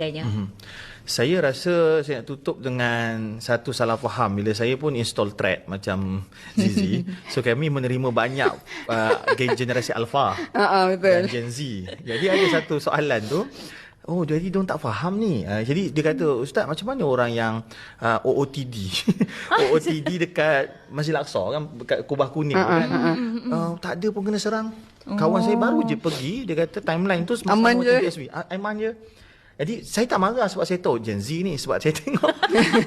Mm-hmm. Saya rasa saya nak tutup dengan satu salah faham bila saya pun install thread macam Zizi. so kami menerima banyak uh, generasi alpha uh-uh, dan Gen Z. Jadi ada satu soalan tu Oh jadi dia tak faham ni. Uh, jadi dia kata ustaz macam mana orang yang uh, OOTD. OOTD dekat Masjid Al-Aqsa kan dekat Kubah Kuning uh, kan. Uh, uh, uh, tak ada pun kena serang. Kawan oh. saya baru je pergi dia kata timeline tu semasa aman je. TSB. Aman je. Jadi saya tak marah sebab saya tahu Gen Z ni sebab saya tengok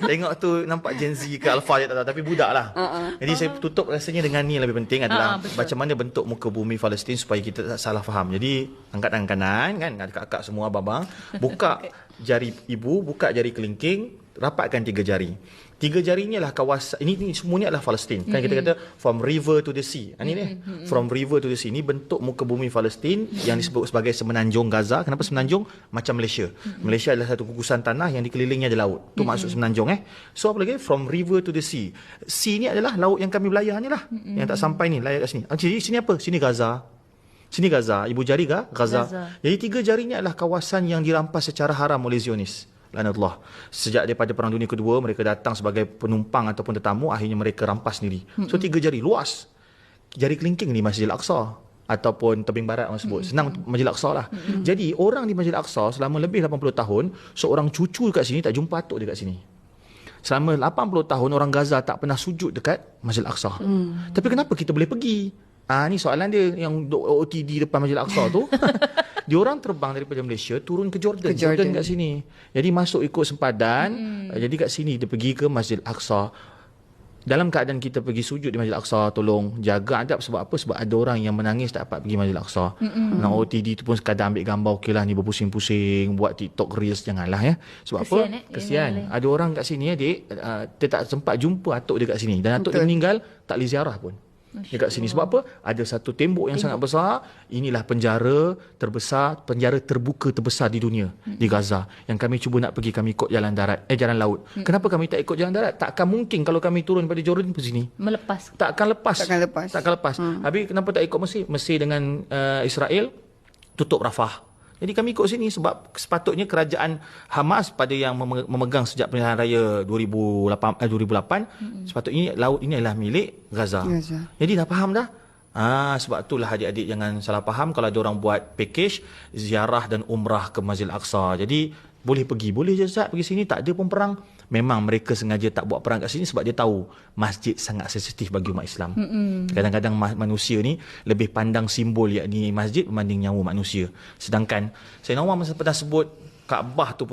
tengok tu nampak Gen Z ke Alpha je tak tahu tapi budak lah. Uh-uh. Jadi uh-huh. saya tutup rasanya dengan ni yang lebih penting adalah uh-huh, macam mana bentuk muka bumi Palestin supaya kita tak salah faham. Jadi angkat tangan kanan kan ada kakak semua babang buka okay. jari ibu buka jari kelingking rapatkan tiga jari. Tiga jari ni adalah kawasan ini, ini semuanya adalah Palestin. Kan mm-hmm. kita kata from river to the sea. Ini ni mm-hmm. from river to the sea. Ini bentuk muka bumi Palestin mm-hmm. yang disebut sebagai semenanjung Gaza. Kenapa semenanjung? Macam Malaysia. Mm-hmm. Malaysia adalah satu gugusan tanah yang dikelilingnya ada laut. Tu mm-hmm. maksud semenanjung eh. So apa lagi? From river to the sea. Sea ni adalah laut yang kami belayar ni lah. Mm-hmm. Yang tak sampai ni layar kat sini. Ah, jadi sini apa? Sini Gaza. Sini Gaza. Ibu jari ke? Gaza. Gaza. Jadi tiga jari ni adalah kawasan yang dirampas secara haram oleh Zionis lanatullah sejak daripada perang dunia kedua mereka datang sebagai penumpang ataupun tetamu akhirnya mereka rampas sendiri. So tiga jari luas. Jari kelingking di Masjid Al-Aqsa ataupun tebing barat orang sebut. Senang Masjid Al-Aqsa lah. Jadi orang di Masjid Al-Aqsa selama lebih 80 tahun seorang cucu dekat sini tak jumpa atuk dekat sini. Selama 80 tahun orang Gaza tak pernah sujud dekat Masjid Al-Aqsa hmm. tapi kenapa kita boleh pergi? Ah ni soalan dia yang OTD depan Masjid Al-Aqsa tu. dia orang terbang daripada Malaysia turun ke Jordan. Ke Jordan. Jordan kat sini. Jadi masuk ikut sempadan. Hmm. Jadi kat sini dia pergi ke Masjid Al-Aqsa. Dalam keadaan kita pergi sujud di Masjid Al-Aqsa tolong jaga adab sebab apa? Sebab ada orang yang menangis tak dapat pergi Masjid Al-Aqsa. Hmm. Nak OTD tu pun sekadar ambil gambar okeylah ni berpusing-pusing buat TikTok reels janganlah ya. Sebab Kesian, apa? Eh? Kesian. Ada orang kat sini ya, Dik, uh, dia tak sempat jumpa atuk dia kat sini dan atuk Betul. dia meninggal tak boleh ziarah pun dekat sini. Sebab apa? Ada satu tembok yang tembok. sangat besar. Inilah penjara terbesar penjara terbuka terbesar di dunia hmm. di Gaza yang kami cuba nak pergi kami ikut jalan darat eh jalan laut. Hmm. kenapa kami tak ikut jalan darat? Takkan mungkin kalau kami turun pada Jordan ke sini? Melepas. Takkan lepas. Takkan lepas. Takkan lepas. Hmm. habis kenapa tak ikut Mesir? Mesir dengan uh, Israel tutup Rafah jadi kami ikut sini sebab sepatutnya kerajaan Hamas pada yang memegang sejak pilihan raya 2008 eh, 2008 hmm. sepatutnya laut ini adalah milik Gaza. Gaza. Jadi dah faham dah? Ah sebab itulah adik-adik jangan salah faham kalau ada orang buat package ziarah dan umrah ke Masjid Al-Aqsa. Jadi boleh pergi, boleh je Ustaz pergi sini tak ada pun perang memang mereka sengaja tak buat perang kat sini sebab dia tahu masjid sangat sensitif bagi umat Islam. Mm-hmm. Kadang-kadang manusia ni lebih pandang simbol yakni masjid berbanding nyawa manusia. Sedangkan Nawar masa pernah sebut Kaabah tu